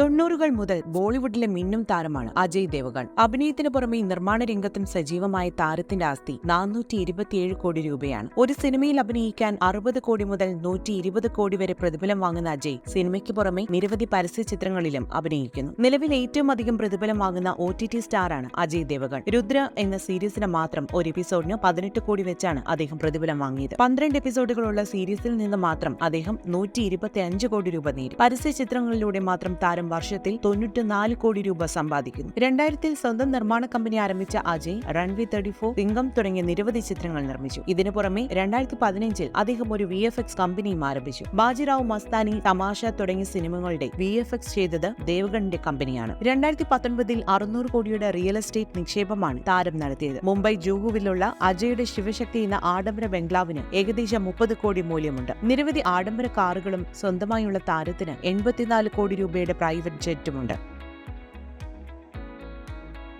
തൊണ്ണൂറുകൾ മുതൽ ബോളിവുഡിലെ മിന്നും താരമാണ് അജയ് ദേവഗൺ. അഭിനയത്തിന് പുറമെ നിർമ്മാണ രംഗത്തും സജീവമായ താരത്തിന്റെ ആസ്തി നാനൂറ്റി ഇരുപത്തിയേഴ് കോടി രൂപയാണ്. ഒരു സിനിമയിൽ അഭിനയിക്കാൻ അറുപത് കോടി മുതൽ നൂറ്റി ഇരുപത് കോടി വരെ പ്രതിഫലം വാങ്ങുന്ന അജയ് സിനിമയ്ക്ക് പുറമെ നിരവധി പരസ്യ ചിത്രങ്ങളിലും അഭിനയിക്കുന്നു. നിലവിൽ ഏറ്റവും അധികം പ്രതിഫലം വാങ്ങുന്ന ഒ ടി ടി സ്റ്റാറാണ് അജയ് ദേവഗൺ. രുദ്ര എന്ന സീരീസിന് മാത്രം ഒരു എപ്പിസോഡിന് പതിനെട്ട് കോടി വെച്ചാണ് അദ്ദേഹം പ്രതിഫലം വാങ്ങിയത്. പന്ത്രണ്ട് എപ്പിസോഡുകളുള്ള സീരീസിൽ നിന്ന് മാത്രം അദ്ദേഹം നൂറ്റി കോടി രൂപ നേടി. പരസ്യ ചിത്രങ്ങളിലൂടെ മാത്രം താരം വർഷത്തിൽ തൊണ്ണൂറ്റിനാല് കോടി രൂപ സമ്പാദിക്കുന്നു. രണ്ടായിരത്തിൽ സ്വന്തം നിർമ്മാണ കമ്പനി ആരംഭിച്ച Ajay runway thirty four Singham തുടങ്ങിയ നിരവധി ചിത്രങ്ങൾ നിർമ്മിച്ചു. ഇതിനു പുറമെ രണ്ടായിരത്തി പതിനഞ്ചിൽ അദ്ദേഹം ഒരു വി എഫ് എക്സ് കമ്പനിയും ആരംഭിച്ചു. ബാജിറാവു മസ്താനി തമാശ തുടങ്ങിയ സിനിമകളുടെ വി എഫ് എക്സ് ചെയ്തത് ദേവഗണിന്റെ കമ്പനിയാണ്. രണ്ടായിരത്തി പത്തൊൻപതിൽ അറുന്നൂറ് കോടിയുടെ റിയൽ എസ്റ്റേറ്റ് നിക്ഷേപമാണ് താരം നടത്തിയത്. മുംബൈ ജൂഹുവിലുള്ള അജയുടെ ശിവശക്തി എന്ന ആഡംബര ബംഗ്ലാവിന് ഏകദേശം മുപ്പത് കോടി മൂല്യമുണ്ട്. നിരവധി ആഡംബര കാറുകളും സ്വന്തമായുള്ള താരത്തിന് എൺപത്തിനാല് കോടി രൂപയുടെ പ്രൈവറ്റ് ജെറ്റുമുണ്ട്.